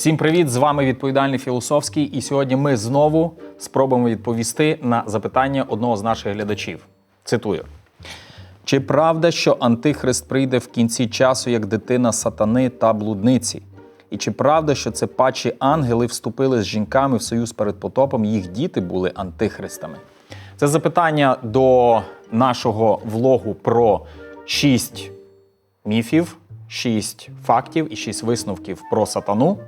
Всім привіт! З вами відповідальний філософський. І сьогодні ми знову спробуємо відповісти на запитання одного з наших глядачів. Цитую: чи правда, що Антихрист прийде в кінці часу як дитина сатани та блудниці? І чи правда, що це пачі ангели вступили з жінками в союз перед потопом, їх діти були антихристами? Це запитання до нашого влогу про шість міфів, шість фактів і шість висновків про сатану.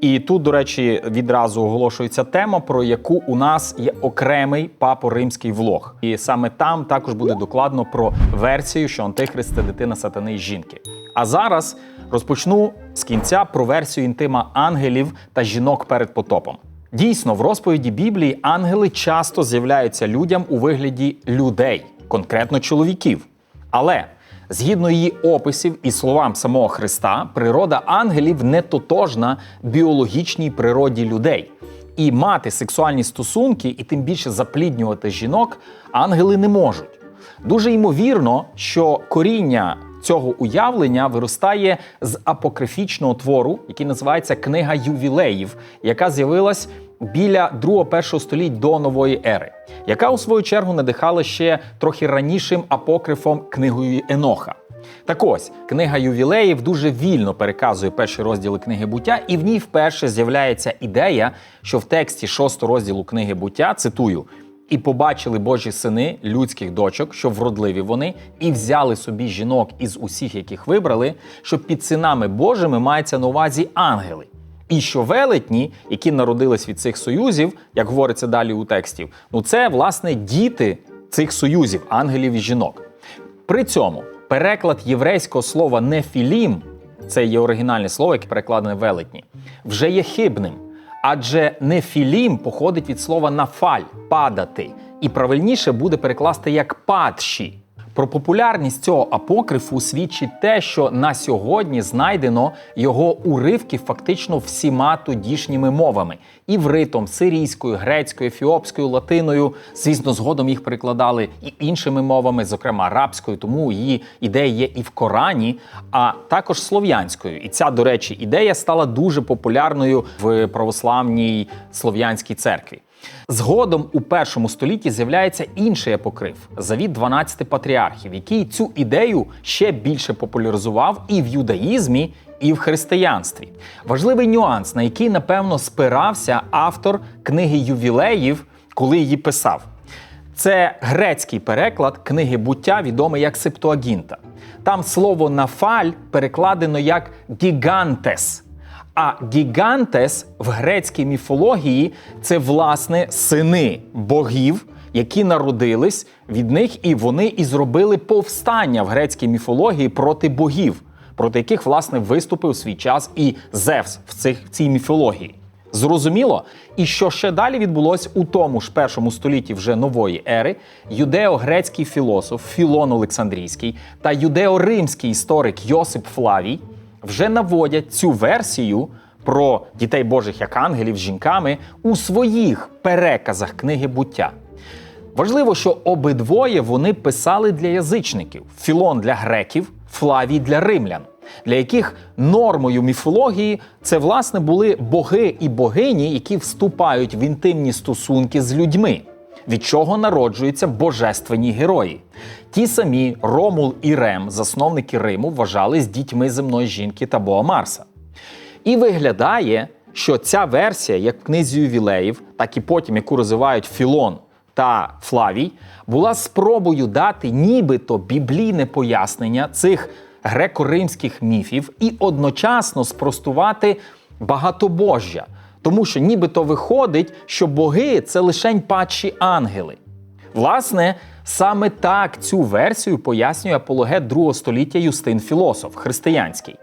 І тут, до речі, відразу оголошується тема, про яку у нас є окремий папо римський влог. І саме там також буде докладно про версію, що Антихрист це дитина сатани і жінки. А зараз розпочну з кінця про версію інтима ангелів та жінок перед потопом. Дійсно, в розповіді Біблії ангели часто з'являються людям у вигляді людей, конкретно чоловіків. Але згідно її описів і словам самого Христа, природа ангелів не тотожна біологічній природі людей. І мати сексуальні стосунки, і тим більше запліднювати жінок, ангели не можуть. Дуже ймовірно, що коріння цього уявлення виростає з апокрифічного твору, який називається Книга ювілеїв, яка з'явилась біля 2-1 століть до нової ери, яка у свою чергу надихала ще трохи ранішим апокрифом книгою Еноха. Так ось книга ювілеїв дуже вільно переказує перші розділи книги буття, і в ній вперше з'являється ідея, що в тексті шостого розділу книги буття цитую. І побачили Божі сини людських дочок, що вродливі вони, і взяли собі жінок із усіх, яких вибрали, що під синами Божими мається на увазі ангели. І що велетні, які народились від цих союзів, як говориться далі у тексті, ну це власне діти цих союзів, ангелів і жінок. При цьому переклад єврейського слова нефілім, це є оригінальне слово, яке перекладене велетні, вже є хибним. Адже нефілім походить від слова нафаль падати, і правильніше буде перекласти як падші. Про популярність цього апокрифу свідчить те, що на сьогодні знайдено його уривки фактично всіма тодішніми мовами: івритом, сирійською, грецькою, ефіопською, латиною. Звісно, згодом їх перекладали і іншими мовами, зокрема арабською, тому її ідея є і в Корані, а також слов'янською. І ця, до речі, ідея стала дуже популярною в православній слов'янській церкві. Згодом у першому столітті з'являється інший апокриф завіт 12 патріархів, який цю ідею ще більше популяризував і в юдаїзмі, і в християнстві. Важливий нюанс, на який напевно спирався автор книги ювілеїв, коли її писав. Це грецький переклад книги буття, відомий як Септуагінта. Там слово нафаль перекладено як гігантес. А гігантес в грецькій міфології це власне сини богів, які народились від них, і вони і зробили повстання в грецькій міфології проти богів, проти яких власне виступив свій час і Зевс в цих в цій міфології. Зрозуміло, і що ще далі відбулось у тому ж першому столітті вже нової ери, юдео-грецький філософ Філон Олександрійський та юдео-римський історик Йосип Флавій вже наводять цю версію про дітей Божих як ангелів з жінками у своїх переказах книги буття. Важливо, що обидвоє вони писали для язичників: Філон для греків, Флавій для римлян, для яких нормою міфології це власне були боги і богині, які вступають в інтимні стосунки з людьми, від чого народжуються божественні герої. Ті самі Ромул і Рем, засновники Риму, вважались дітьми земної жінки та Бога Марса. І виглядає, що ця версія, як в книзі ювілеїв, так і потім, яку розвивають Філон та Флавій, була спробою дати нібито біблійне пояснення цих греко-римських міфів і одночасно спростувати багатобожжя. Тому що нібито виходить, що боги це лишень падші ангели. Власне, саме так цю версію пояснює апологет другого століття Юстин Філософ, християнський.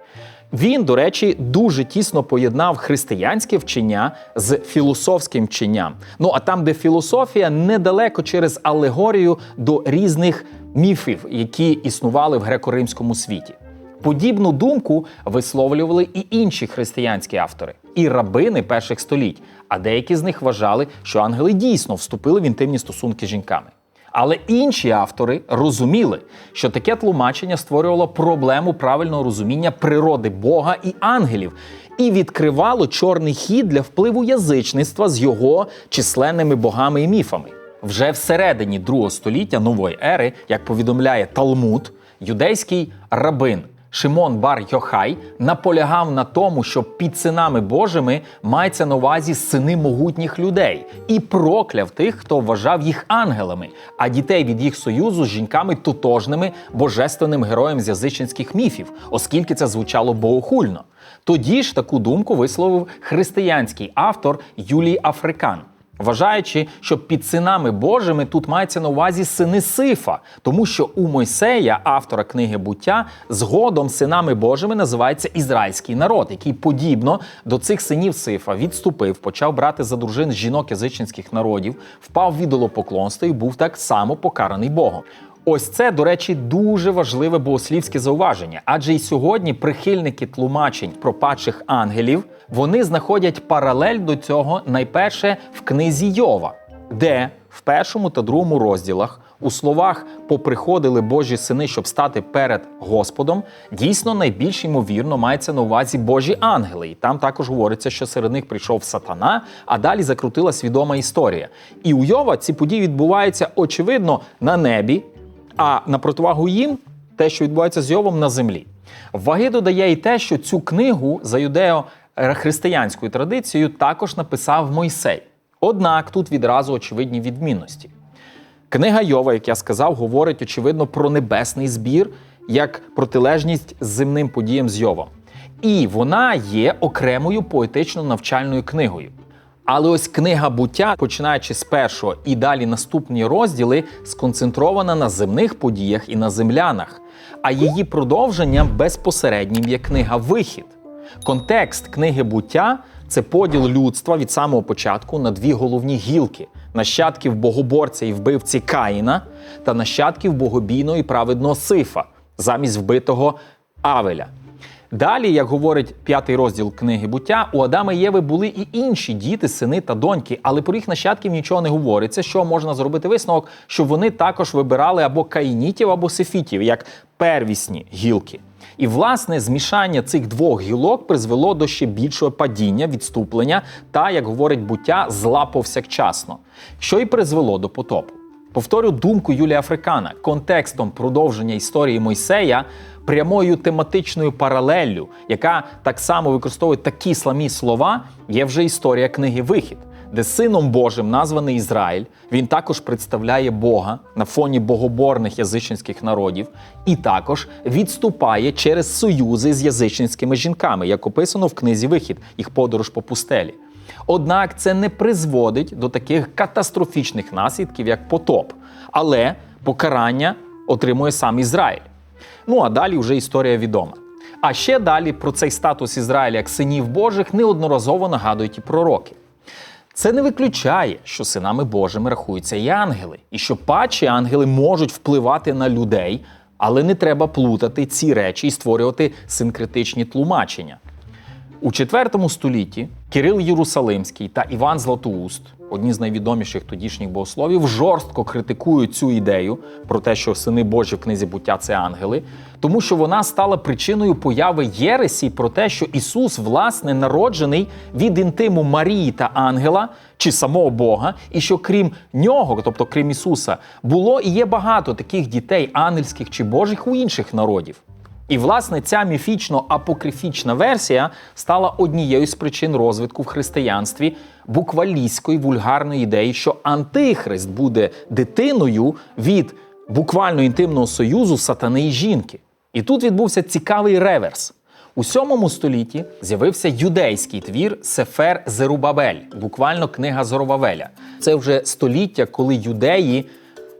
Він, до речі, дуже тісно поєднав християнське вчення з філософським вченням. Ну а там, де філософія, недалеко через алегорію до різних міфів, які існували в греко-римському світі. Подібну думку висловлювали і інші християнські автори, і рабини перших століть. А деякі з них вважали, що ангели дійсно вступили в інтимні стосунки з жінками. Але інші автори розуміли, що таке тлумачення створювало проблему правильного розуміння природи Бога і ангелів, і відкривало чорний хід для впливу язичництва з його численними богами і міфами. Вже всередині другого століття нової ери, як повідомляє Талмуд, юдейський рабин Шимон Бар Йохай наполягав на тому, що під синами Божими мається на увазі сини могутніх людей, і прокляв тих, хто вважав їх ангелами, а дітей від їх союзу з жінками тотожними божественним героям з язичницьких міфів, оскільки це звучало богохульно. Тоді ж таку думку висловив християнський автор Юлій Африкан вважаючи, що під синами Божими тут мається на увазі сини Сифа, тому що у Мойсея, автора книги буття, згодом синами Божими називається ізраїльський народ, який подібно до цих синів Сифа відступив, почав брати за дружин жінок язичницьких народів, впав в ідолопоклонство і був так само покараний Богом. Ось це, до речі, дуже важливе богослівське зауваження, адже й сьогодні прихильники тлумачень про падших ангелів вони знаходять паралель до цього найперше в книзі Йова, де в першому та другому розділах у словах поприходили Божі сини, щоб стати перед Господом, дійсно найбільш ймовірно мається на увазі Божі ангели. І там також говориться, що серед них прийшов сатана, а далі закрутилась відома історія. І у Йова ці події відбуваються очевидно на небі. А на противагу їм те, що відбувається з Йовом на землі. Ваги додає і те, що цю книгу за юдео-християнською традицією також написав Мойсей. Однак тут відразу очевидні відмінності. Книга Йова, як я сказав, говорить очевидно про небесний збір як протилежність земним подіям з Йовом. І вона є окремою поетично-навчальною книгою. Але ось книга буття, починаючи з першого і далі наступні розділи, сконцентрована на земних подіях і на землянах, а її продовження безпосереднім є книга Вихід. Контекст книги буття це поділ людства від самого початку на дві головні гілки: нащадків богоборця і вбивці Каїна та нащадків богобійного і праведного Сифа замість вбитого Авеля. Далі, як говорить п'ятий розділ книги буття, у Адама і Єви були і інші діти, сини та доньки, але про їх нащадків нічого не говориться. Що можна зробити висновок, що вони також вибирали або каїнітів, або сифітів, як первісні гілки. І власне змішання цих двох гілок призвело до ще більшого падіння, відступлення та, як говорить буття, зла повсякчасно, що і призвело до потопу. Повторю думку Юлія Африкана, контекстом продовження історії Мойсея прямою тематичною паралеллю, яка так само використовує такі самі слова, є вже історія книги Вихід, де сином Божим названий Ізраїль. Він також представляє Бога на фоні богоборних язичницьких народів, і також відступає через союзи з язичницькими жінками, як описано в книзі Вихід, їх подорож по пустелі. Однак це не призводить до таких катастрофічних наслідків, як потоп, але покарання отримує сам Ізраїль. Ну а далі вже історія відома. А ще далі про цей статус Ізраїля як синів Божих неодноразово нагадують і пророки. Це не виключає, що синами Божими рахуються і ангели, і що падші ангели можуть впливати на людей, але не треба плутати ці речі і створювати синкретичні тлумачення. У IV столітті Кирил Єрусалимський та Іван Златоуст, одні з найвідоміших тодішніх богословів, жорстко критикують цю ідею про те, що сини Божі в книзі буття це ангели, тому що вона стала причиною появи Єресі про те, що Ісус, власне, народжений від інтиму Марії та ангела чи самого Бога, і що крім нього, тобто крім Ісуса, було і є багато таких дітей ангельських чи божих у інших народів. І, власне, ця міфічно-апокрифічна версія стала однією з причин розвитку в християнстві буквалістської вульгарної ідеї, що антихрист буде дитиною від буквально інтимного союзу сатани і жінки. І тут відбувся цікавий реверс. У сьомому столітті з'явився юдейський твір Сефер Зерубабель, буквально книга Зоровавеля. Це вже століття, коли юдеї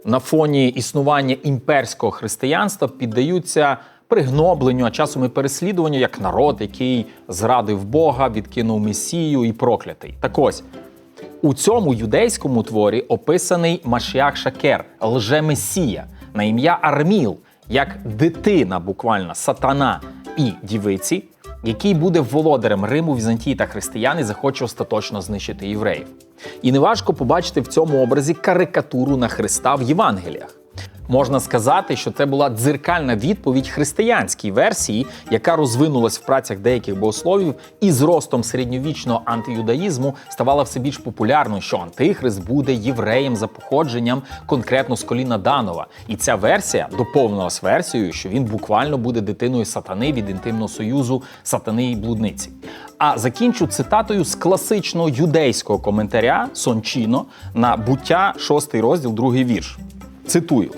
на фоні існування імперського християнства піддаються пригнобленню, а часом і переслідуванню як народ, який зрадив Бога, відкинув Месію і проклятий. Так ось у цьому юдейському творі описаний Машіах Шакер, лже-месія, на ім'я Арміл, як дитина, буквально сатана і дівиці, який буде володарем Риму, Візантії та християн і захоче остаточно знищити євреїв. І неважко побачити в цьому образі карикатуру на Христа в Євангеліях. Можна сказати, що це була дзеркальна відповідь християнській версії, яка розвинулась в працях деяких богословів і з ростом середньовічного антиюдаїзму ставала все більш популярною, що антихрист буде євреєм за походженням конкретно з коліна Данова. І ця версія доповнилась версією, що він буквально буде дитиною сатани від інтимного союзу сатани і блудниці. А закінчу цитатою з класичного юдейського коментаря Сончіно на буття, 6 розділ, другий вірш. Цитую.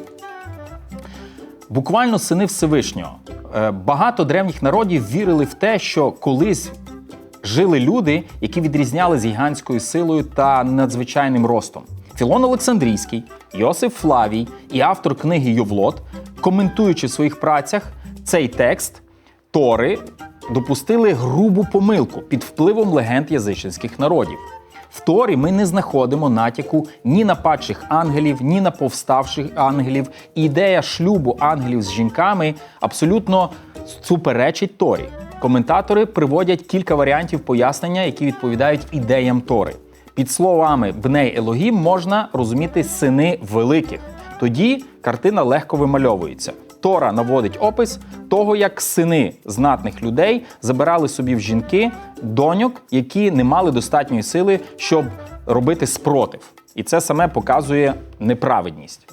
Буквально сини Всевишнього. Е, Багато древніх народів вірили в те, що колись жили люди, які відрізнялись гігантською силою та надзвичайним ростом. Філон Олександрійський, Йосиф Флавій і автор книги Йовлот, коментуючи в своїх працях цей текст Тори, допустили грубу помилку під впливом легенд язичницьких народів. В Торі ми не знаходимо натяку ні на падших ангелів, ні на повставших ангелів. Ідея шлюбу ангелів з жінками абсолютно суперечить Торі. Коментатори приводять кілька варіантів пояснення, які відповідають ідеям Тори. Під словами Бней Елогім можна розуміти сини великих. Тоді картина легко вимальовується. Тора наводить опис того, як сини знатних людей забирали собі в жінки доньок, які не мали достатньої сили, щоб робити спротив. І це саме показує неправедність.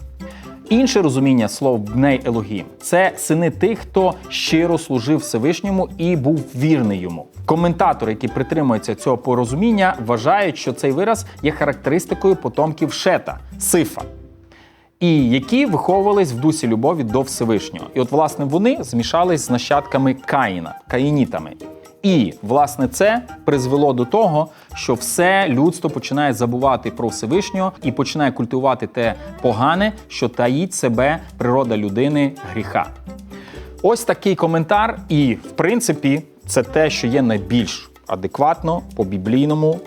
Інше розуміння слов Бней Елогім це сини тих, хто щиро служив Всевишньому і був вірний йому. Коментатори, які притримуються цього порозуміння, вважають, що цей вираз є характеристикою потомків Шета, Сифа і які виховувались в дусі любові до Всевишнього. І от, власне, вони змішались з нащадками Каїна, каїнітами. І, власне, це призвело до того, що все людство починає забувати про Всевишнього і починає культивувати те погане, що таїть себе природа людини гріха. Ось такий коментар, і в принципі, це те, що є найбільш адекватно по біблійному,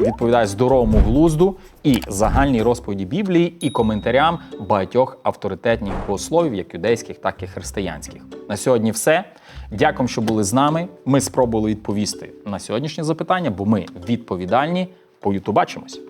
відповідає здоровому глузду і загальній розповіді Біблії, і коментарям багатьох авторитетних богословів, як юдейських, так і християнських. На сьогодні все. Дякую, що були з нами. Ми спробували відповісти на сьогоднішнє запитання, бо ми відповідальні. По ютубачимось.